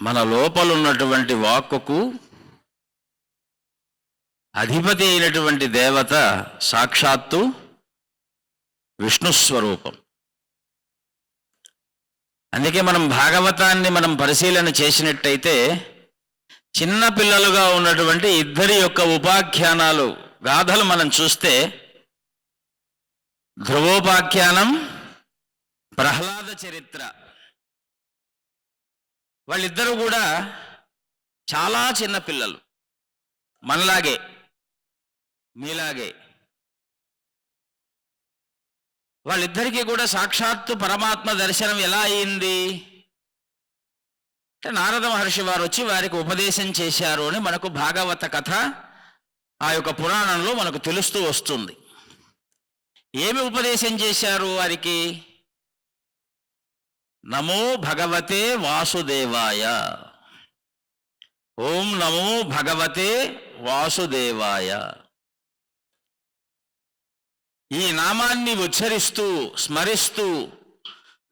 మన లోపలున్నటువంటి వాక్కుకు అధిపతి అయినటువంటి దేవత సాక్షాత్తు విష్ణు స్వరూపం అందుకే మనం భాగవతాన్ని మనం పరిశీలన చేసినట్టయితే చిన్న పిల్లలుగా ఉన్నటువంటి ఇద్దరి యొక్క ఉపాఖ్యానాలు గాథలు మనం చూస్తే ధ్రువోపాఖ్యానం ప్రహ్లాద చరిత్ర వాళ్ళిద్దరూ కూడా చాలా చిన్న పిల్లలు. మనలాగే మీలాగే. వాళ్ళిద్దరికీ కూడా సాక్షాత్తు పరమాత్మ దర్శనం ఎలా అయింది? అంటే నారద మహర్షి వారు వచ్చి వారికి ఉపదేశం చేశారు అని మనకు భాగవత కథ ఆ యొక్క పురాణంలో మనకు తెలుస్తూ వస్తుంది. ఏమి ఉపదేశం చేశారు వారికి? నమో భగవతే వాసుదేవాయ. ఓం నమో భగవతే వాసుదేవాయ. ఈ నామాన్ని ఉచ్చరిస్తూ స్మరిస్తూ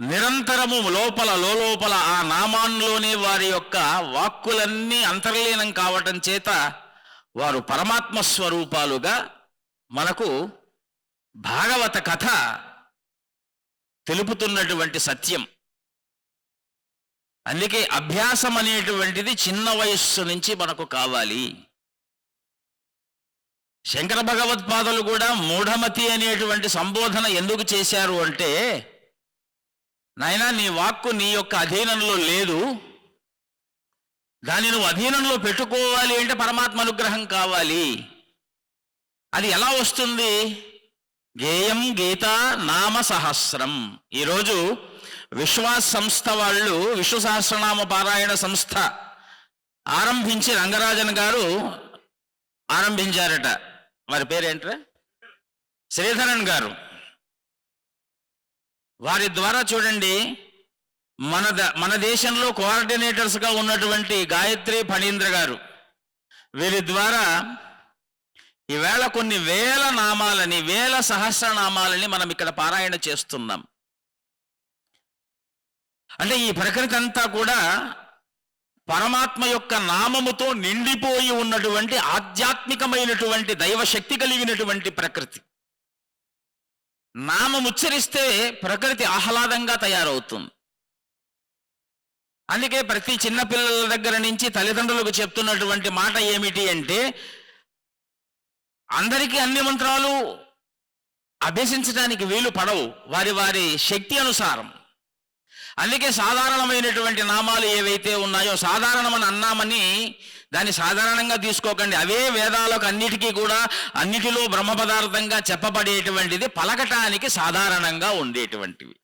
నిరంతరము లోపల లోపల ఆ నామాన్లోనే వారి యొక్క వాక్కులన్నీ అంతర్లీనం కావటం చేత వారు పరమాత్మ స్వరూపాలుగా మనకు భాగవత కథ తెలుపుతున్నటువంటి సత్యం. అందుకే అభ్యాసం అనేటువంటిది చిన్న వయస్సు నుంచి మనకు కావాలి. శంకర భగవత్పాదులు కూడా మూఢమతి అనేటువంటి సంబోధన ఎందుకు చేశారు అంటే నాయనా నీ వాక్కు నీ యొక్క అధీనంలో లేదు. దాన్ని నువ్వు అధీనంలో పెట్టుకోవాలి అంటే పరమాత్మ అనుగ్రహం కావాలి. అది ఎలా వస్తుంది? గేయం గీత నామ సహస్రం. ఈరోజు విశ్వాస్ సంస్థ వాళ్ళు విశ్వసహస్రనామ పారాయణ సంస్థ ఆరంభించి రంగరాజన్ గారు ఆరంభించారట. వారి పేరేంట్రా? శ్రీధరన్ గారు. వారి ద్వారా చూడండి మన ద- మన దేశంలో కోఆర్డినేటర్స్గా ఉన్నటువంటి గాయత్రి ఫణీంద్ర గారు. వీరి ద్వారా ఈవేళ కొన్ని వేల నామాలని వేల సహస్రనామాలని మనం ఇక్కడ పారాయణ చేస్తున్నాం. అంటే ఈ ప్రకృతి అంతా కూడా పరమాత్మ యొక్క నామముతో నిండిపోయి ఉన్నటువంటి ఆధ్యాత్మికమైనటువంటి దైవశక్తి కలిగినటువంటి ప్రకృతి. నామం ఉచ్చరిస్తే ప్రకృతి ఆహ్లాదంగా తయారవుతుంది. అందుకే ప్రతి చిన్నపిల్లల దగ్గర నుంచి తల్లిదండ్రులకు చెప్తున్నటువంటి మాట ఏమిటి అంటే అందరికీ అన్ని మంత్రాలు అభ్యసించడానికి వీలు పడవు. వారి వారి శక్తి అనుసారం. అందుకే సాధారణమైనటువంటి నామాలు ఏవైతే ఉన్నాయో సాధారణమని అన్నామని దాన్ని సాధారణంగా తీసుకోకండి. అవే వేదాలకు అన్నిటికీ కూడా అన్నిటిలో బ్రహ్మ పదార్థంగా చెప్పబడేటువంటిది పలకటానికి సాధారణంగా ఉండేటువంటివి.